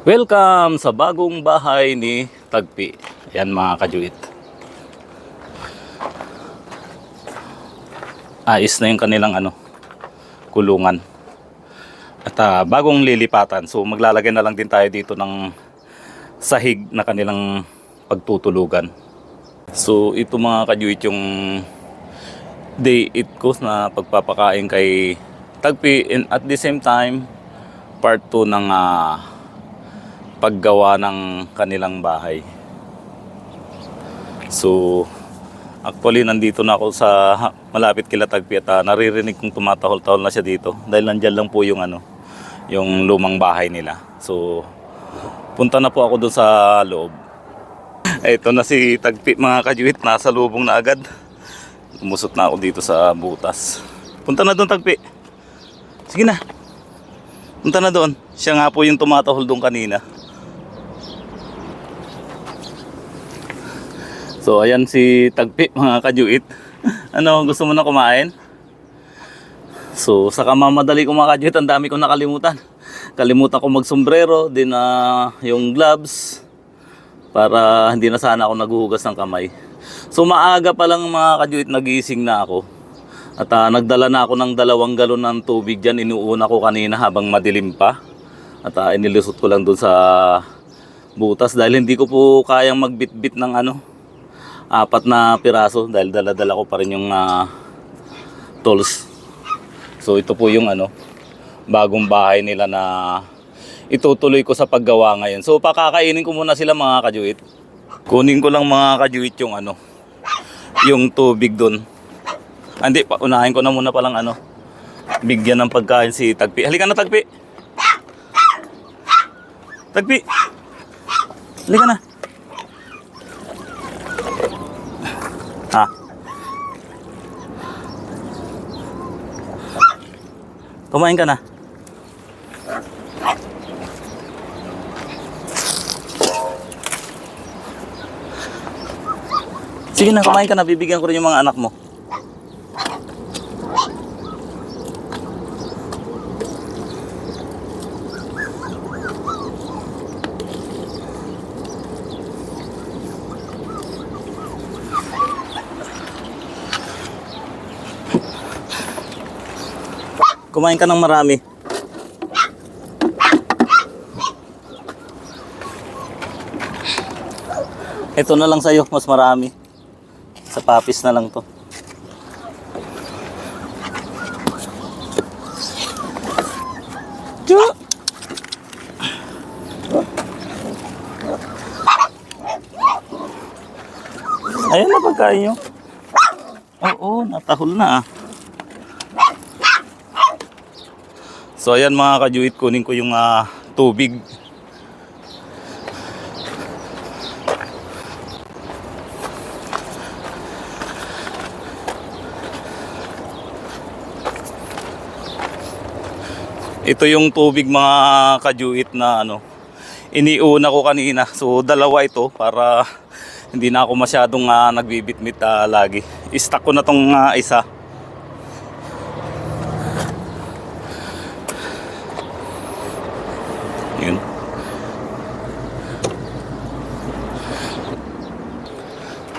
Welcome sa bagong bahay ni Tagpi. Yan mga kajuit. Ayos na yung kanilang ano, kulungan. At ah, bagong lilipatan. So maglalagay na lang din tayo dito ng sahig na kanilang pagtutulugan. So ito mga kajuit yung day 8 ko na pagpapakain kay Tagpi and at the same time part 2 ng ah, paggawa ng kanilang bahay. So, actually nandito na ako sa malapit kila Tagpi at ah, naririnig kong tumatahol-tahol na siya dito dahil nandyan lang po yung ano, yung lumang bahay nila. So, punta na po ako doon sa loob. Ito na si Tagpi mga kajuit, nasa lubong na agad. Umusot na ako dito sa butas. Punta na doon Tagpi. Sige na. Punta na doon. Siya nga po yung tumatahol doon kanina. So ayan si Tagpi mga kajuit. Ano, gusto mo na kumain? So sa kamamadali ko mga kajuit, ang dami kong nakalimutan. Kalimutan ko magsombrero, din na yung gloves para hindi na sana ako naghuhugas ng kamay. So maaga pa lang mga kajuit nagising na ako. At ah, nagdala na ako ng dalawang galon ng tubig dyan. Inuuna ko kanina habang madilim pa. At ah, inilusot ko lang dun sa butas dahil hindi ko po kayang magbitbit ng ano, apat na piraso dahil dala-dala ko pa rin yung ah, tools. So ito po yung ano, bagong bahay nila na itutuloy ko sa paggawa ngayon. So pakakainin ko muna sila mga kajuit. Kunin ko lang mga kajuit yung ano, yung tubig doon. Ah, Hindi, pa- unahin ko na muna palang ano, bigyan ng pagkain si Tagpi. Halika na Tagpi. Tagpi. Halika na. Kumain ka na. Sige na, kumain ka na. Bibigyan ko rin yung mga anak mo. Kumain ka ng marami. Ito na lang sa'yo, mas marami. Sa papis na lang to. Tiyo! Ayan na pagkain nyo. Oo, natahol na ah. So ayan mga kajuit, kunin ko yung ah, tubig. Ito yung tubig mga kajuit na ano, iniuna ko kanina. So dalawa ito para hindi na ako masyadong ah, nagbibitbit ah, lagi. I-stack ko na tong ah, isa. Yun.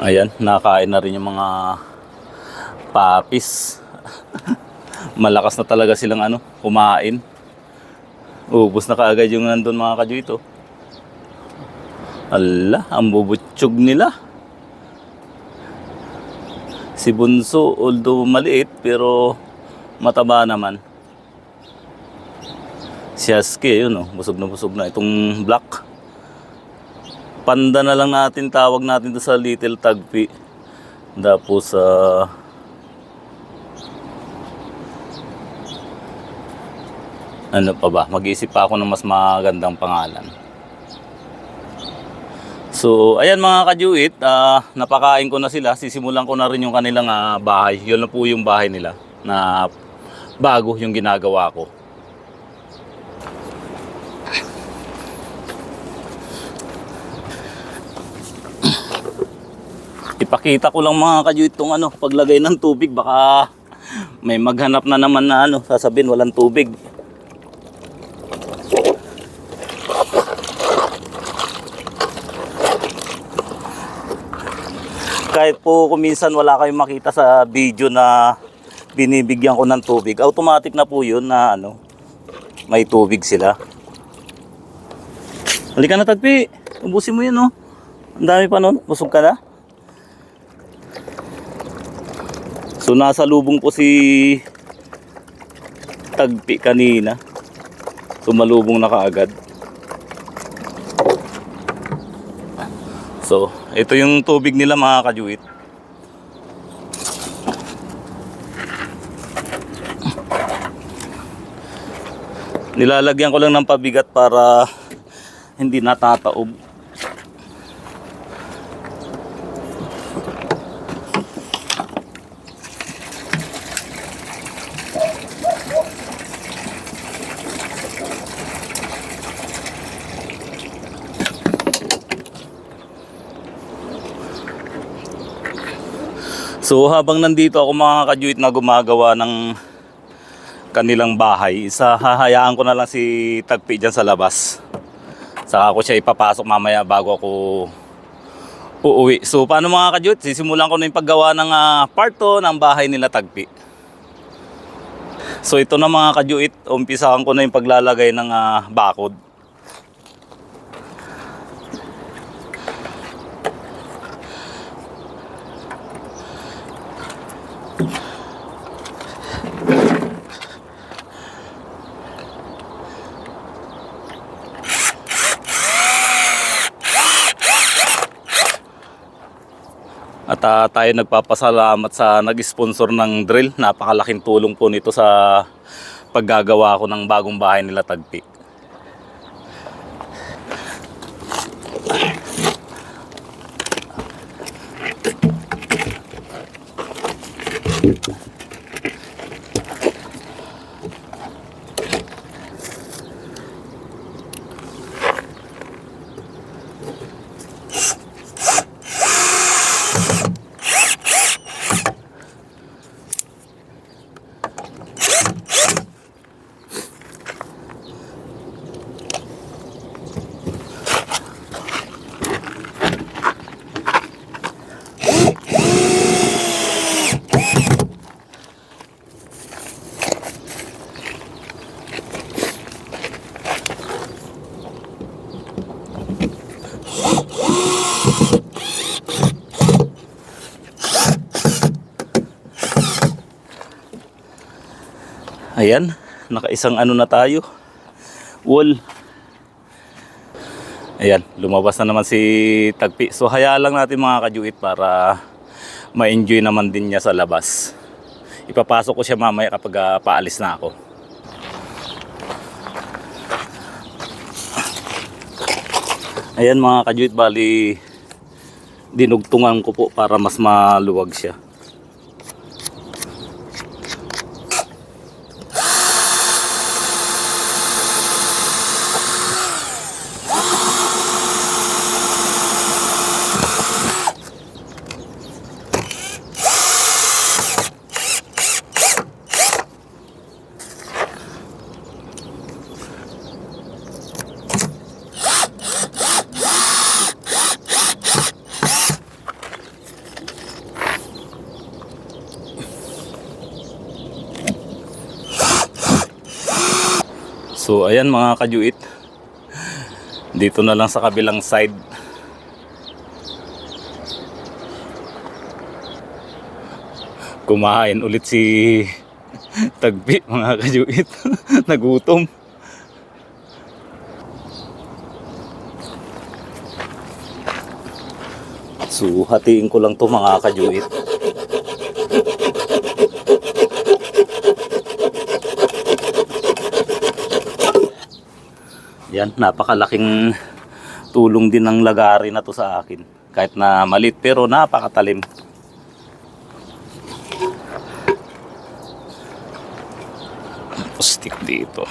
Ayan, nakain na rin yung mga papis. Malakas na talaga silang ano, kumain. Ubus na kaagad yung nandun mga kajuito. Ala, ang bubutsyog nila. Si Bunso, although maliit, pero mataba naman. Si Aske, yun oh, busog na busog na. Itong black. Panda na lang natin, tawag natin to sa Little Tagpi. Tapos sa... ano pa ba? Mag-isip pa ako ng mas magandang pangalan. So, ayan mga kajuit, ah, napakain ko na sila. Sisimulan ko na rin yung kanilang ah, bahay. Yun na po yung bahay nila na bago yung ginagawa ko. Pinapakita ko lang mga kajuit tong ano, paglagay ng tubig. Baka may maghanap na naman na ano, sasabihin walang tubig. Kahit po kung minsan wala kayong makita sa video na binibigyan ko ng tubig, automatic na po yun na ano, may tubig sila. Halika na tagpi, ubusin mo yun oh. Ang dami pa nun, busog ka na? So nasa lubong po si tagpi kanina. Sumalubong na kaagad. So, ito yung tubig nila mga kajuit. Nilalagyan ko lang ng pabigat para hindi natataob. So habang nandito ako mga kajuit na gumagawa ng kanilang bahay, isa hahayaan ko na lang si Tagpi dyan sa labas. Saka ko siya ipapasok mamaya bago ako uuwi. So paano mga kajuit? Sisimulan ko na yung paggawa ng ah, part 2 ng bahay nila Tagpi. So ito na mga kajuit, umpisahan ko na yung paglalagay ng ah, bakod. At ah, tayo nagpapasalamat sa nag-sponsor ng drill. Napakalaking tulong po nito sa paggagawa ko ng bagong bahay nila Tagpi. Ayan, nakaisang ano na tayo. Wall. Ayan, lumabas na naman si Tagpi. So hayaan lang natin mga kajuit para ma-enjoy naman din niya sa labas. Ipapasok ko siya mamaya kapag ah, paalis na ako. Ayan mga kajuit, bali dinugtungan ko po para mas maluwag siya. So ayan mga kajuit. Dito na lang sa kabilang side. Kumain ulit si Tagpi mga kajuit. Nagutom. So hatiin ko lang to mga kajuit. Yan, napakalaking tulong din ng lagari na to sa akin. Kahit na malit pero napakatalim. Stick dito.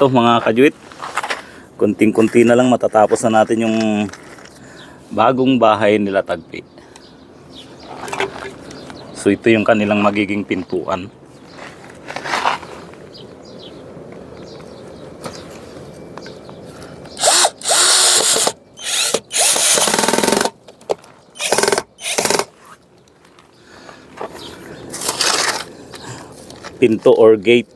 Ito mga kajuit, kunting-kunti na lang matatapos na natin yung bagong bahay nila Tagpi. So ito yung kanilang magiging pintuan. Pinto or gate.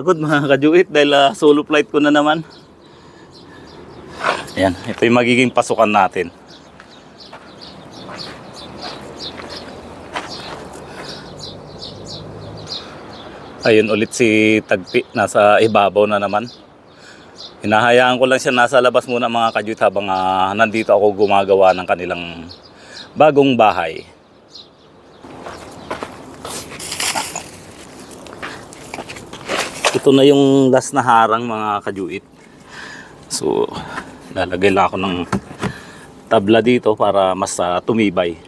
Kakapagod mga kajuit dahil ah, solo flight ko na naman. Ayan, ito yung magiging pasukan natin. Ayun ulit si Tagpi, nasa ibabaw na naman. Hinahayaan ko lang siya nasa labas muna mga kajuit habang ah, nandito ako gumagawa ng kanilang bagong bahay. Ito na yung last na harang mga kajuit. So, lalagay lang ako ng tabla dito para mas ah, tumibay.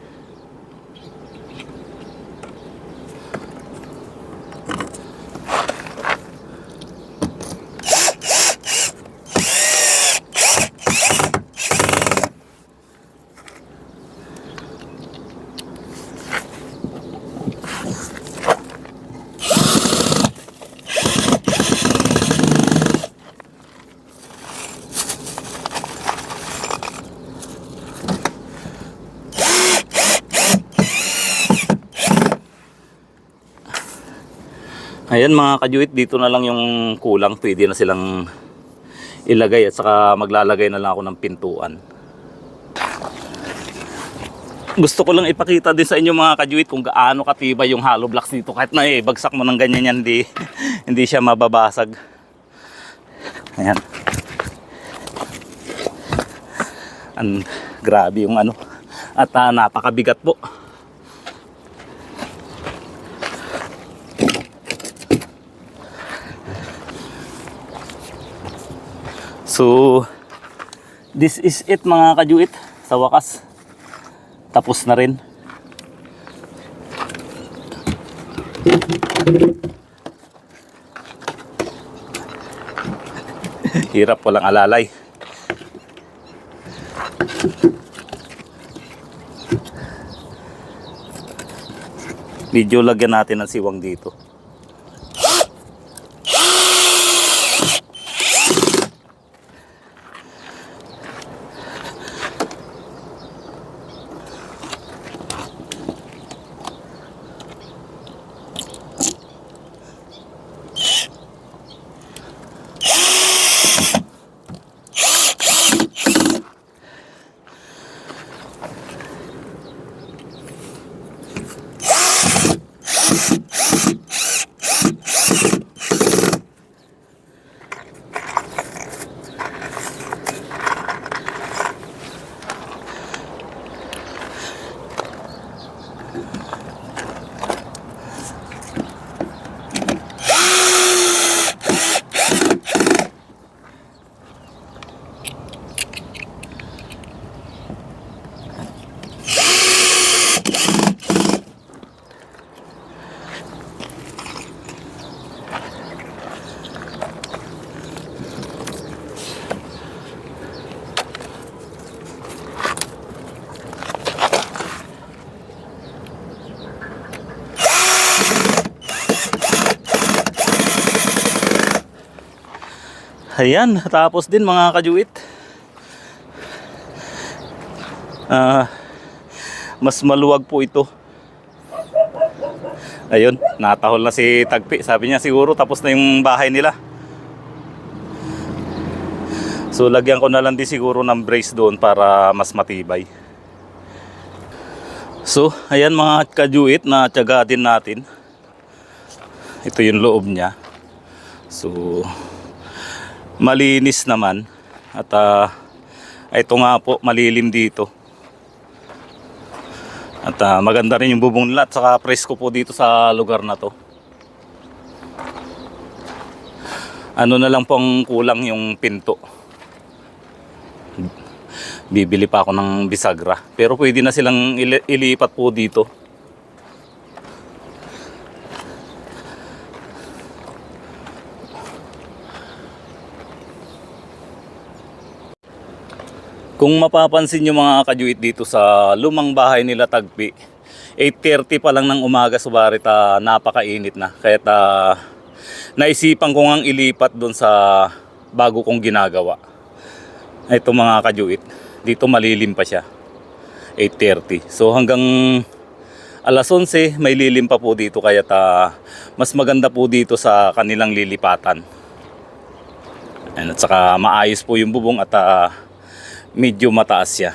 Ayan mga kajuit, dito na lang yung kulang. Pwede na silang ilagay at saka maglalagay na lang ako ng pintuan. Gusto ko lang ipakita din sa inyo mga kajuit kung gaano katibay yung hollow blocks dito. Kahit na eh, bagsak mo ng ganyan yan, hindi, hindi siya mababasag. Ayan. Ang grabe yung ano. At ah, napakabigat po. So, this is it mga kajuit. Sa wakas, tapos na rin. Hirap walang alalay. Medyo lagyan natin ng siwang dito. Ayan, tapos din mga kajuit. Ah, mas maluwag po ito. Ayun, natahol na si Tagpi. Sabi niya siguro tapos na yung bahay nila. So lagyan ko na lang din siguro ng brace doon para mas matibay. So, ayan mga kajuit na tiyaga din natin. Ito yung loob niya. So, malinis naman. At ah, ito nga po malilim dito. At ah, maganda rin yung bubong nila saka presko po dito sa lugar na to. Ano na lang pong kulang yung pinto. Bibili pa ako ng bisagra. Pero pwede na silang ili- ilipat po dito Kung mapapansin nyo mga kajuit dito sa lumang bahay nila Tagpi, 8.30 pa lang ng umaga subarit ah, napakainit na. Kaya ah, naisipan ko ngang ilipat doon sa bago kong ginagawa. Ito mga kajuit, dito malilim pa siya. 8.30. So hanggang alas 11 may lilim pa po dito kaya ta mas maganda po dito sa kanilang lilipatan. Ayan, at saka maayos po yung bubong at ah, medyo mataas siya.